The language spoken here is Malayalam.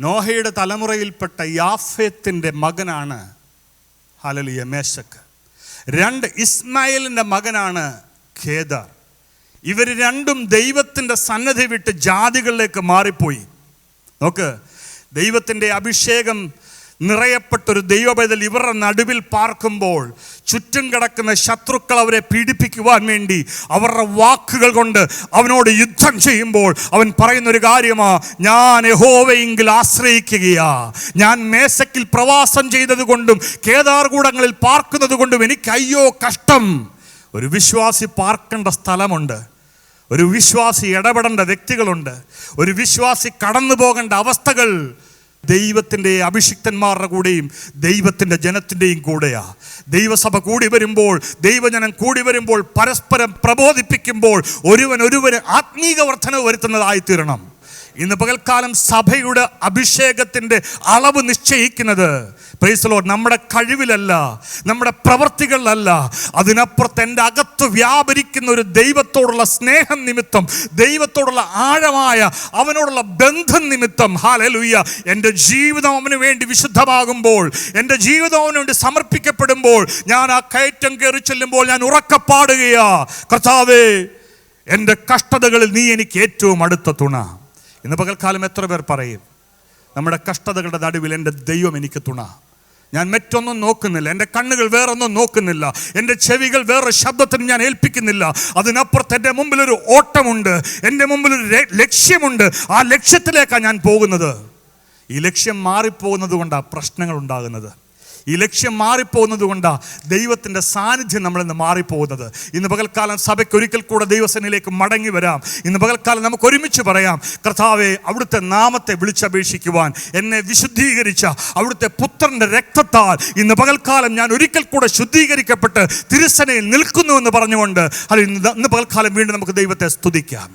നോഹയുടെ തലമുറയിൽപ്പെട്ട യാഫേത്തിന്റെ മകനാണ് ഹലലിയ മേശക്ക്. രണ്ട് ഇസ്മായിലിന്റെ മകനാണ് ഖേദർ. ഇവർ രണ്ടും ദൈവത്തിന്റെ സന്നദ്ധി വിട്ട് ജാതികളിലേക്ക് മാറിപ്പോയി. നോക്ക് ദൈവത്തിന്റെ അഭിഷേകം നിറയപ്പെട്ടൊരു ദൈവബദൽ ഇവരുടെ നടുവിൽ പാർക്കുമ്പോൾ ചുറ്റും കിടക്കുന്ന ശത്രുക്കൾ അവരെ പീഡിപ്പിക്കുവാൻ വേണ്ടി അവരുടെ വാക്കുകൾ കൊണ്ട് അവനോട് യുദ്ധം ചെയ്യുമ്പോൾ അവൻ പറയുന്ന ഒരു കാര്യമാ ഞാൻ യഹോവയെങ്കിൽ ആശ്രയിക്കുകയാ. ഞാൻ മേശക്കിൽ പ്രവാസം ചെയ്തതുകൊണ്ടും കേദാർകൂടങ്ങളിൽ പാർക്കുന്നത് കൊണ്ടും എനിക്ക് അയ്യോ കഷ്ടം. ഒരു വിശ്വാസി പാർക്കേണ്ട സ്ഥലമുണ്ട്. ഒരു വിശ്വാസി ഇടപെടേണ്ട വ്യക്തികളുണ്ട്. ഒരു വിശ്വാസി കടന്നു പോകേണ്ട അവസ്ഥകൾ ദൈവത്തിന്റെ അഭിഷിക്തന്മാരുടെ കൂടെയും ദൈവത്തിന്റെ ജനത്തിന്റെയും കൂടെയാണ് ദൈവസഭ കൂടി വരുമ്പോൾ ദൈവജനം കൂടി വരുമ്പോൾ പരസ്പരം പ്രബോധിപ്പിക്കുമ്പോൾ ഒരുവൻ ഒരുവന് ആത്മീക വർധന വരുത്തുന്നതായിത്തീരണം. ഇന്ന് പകൽക്കാലം സഭയുടെ അഭിഷേകത്തിന്റെ അളവ് നിശ്ചയിക്കുന്നത്. പ്രൈസലോ നമ്മുടെ കഴിവിലല്ല നമ്മുടെ പ്രവർത്തികളിലല്ല അതിനപ്പുറത്ത് എന്റെ അകത്ത് വ്യാപരിക്കുന്ന ഒരു ദൈവത്തോടുള്ള സ്നേഹം നിമിത്തം ദൈവത്തോടുള്ള ആഴമായ അവനോടുള്ള ബന്ധം നിമിത്തം ഹാലലുയ്യ എന്റെ ജീവിതം അവന് വേണ്ടി വിശുദ്ധമാകുമ്പോൾ എന്റെ ജീവിതം അവന് വേണ്ടി സമർപ്പിക്കപ്പെടുമ്പോൾ ഞാൻ ആ കയറ്റം കയറി ചെല്ലുമ്പോൾ ഞാൻ ഉറക്കപ്പാടുകയാ. കർത്താവേ എന്റെ കഷ്ടതകളിൽ നീ എനിക്ക് ഏറ്റവും അടുത്ത തുണ. ഇന്ന് പകൽക്കാലം എത്ര പേർ പറയും നമ്മുടെ കഷ്ടതകളുടെ നടുവിൽ എന്റെ ദൈവം എനിക്ക് തുണ. ഞാൻ മറ്റൊന്നും നോക്കുന്നില്ല. എന്റെ കണ്ണുകൾ വേറൊന്നും നോക്കുന്നില്ല. എന്റെ ചെവികൾ വേറെ ശബ്ദത്തിന് ഞാൻ ഏൽപ്പിക്കുന്നില്ല. അതിനപ്പുറത്ത് എന്റെ മുമ്പിൽ ഒരു ഓട്ടമുണ്ട്. എന്റെ മുമ്പിൽ ഒരു ലക്ഷ്യമുണ്ട്. ആ ലക്ഷ്യത്തിലേക്കാണ് ഞാൻ പോകുന്നത്. ഈ ലക്ഷ്യം മാറിപ്പോകുന്നത് കൊണ്ടാണ് പ്രശ്നങ്ങൾ ഉണ്ടാകുന്നത്. ഈ ലക്ഷ്യം മാറിപ്പോകുന്നത് കൊണ്ടാണ് ദൈവത്തിന്റെ സാന്നിധ്യം നമ്മളിൽ നിന്ന് മാറിപ്പോകുന്നത്. ഇന്ന് പകൽക്കാലം സഭയ്ക്ക് ഒരിക്കൽ കൂടെ ദൈവസേനയിലേക്ക് മടങ്ങി വരാം. ഇന്ന് പകൽക്കാലം നമുക്ക് ഒരുമിച്ച് പറയാം കർത്താവെ അവിടുത്തെ നാമത്തെ വിളിച്ചപേക്ഷിക്കുവാൻ എന്നെ വിശുദ്ധീകരിച്ച അവിടുത്തെ പുത്രന്റെ രക്തത്താൽ ഇന്ന് പകൽക്കാലം ഞാൻ ഒരിക്കൽ കൂടെ ശുദ്ധീകരിക്കപ്പെട്ട് തിരുസനയിൽ നിൽക്കുന്നു എന്ന് പറഞ്ഞുകൊണ്ട് അത് ഇന്ന് ഇന്ന് പകൽക്കാലം വീണ്ടും നമുക്ക് ദൈവത്തെ സ്തുതിക്കാം.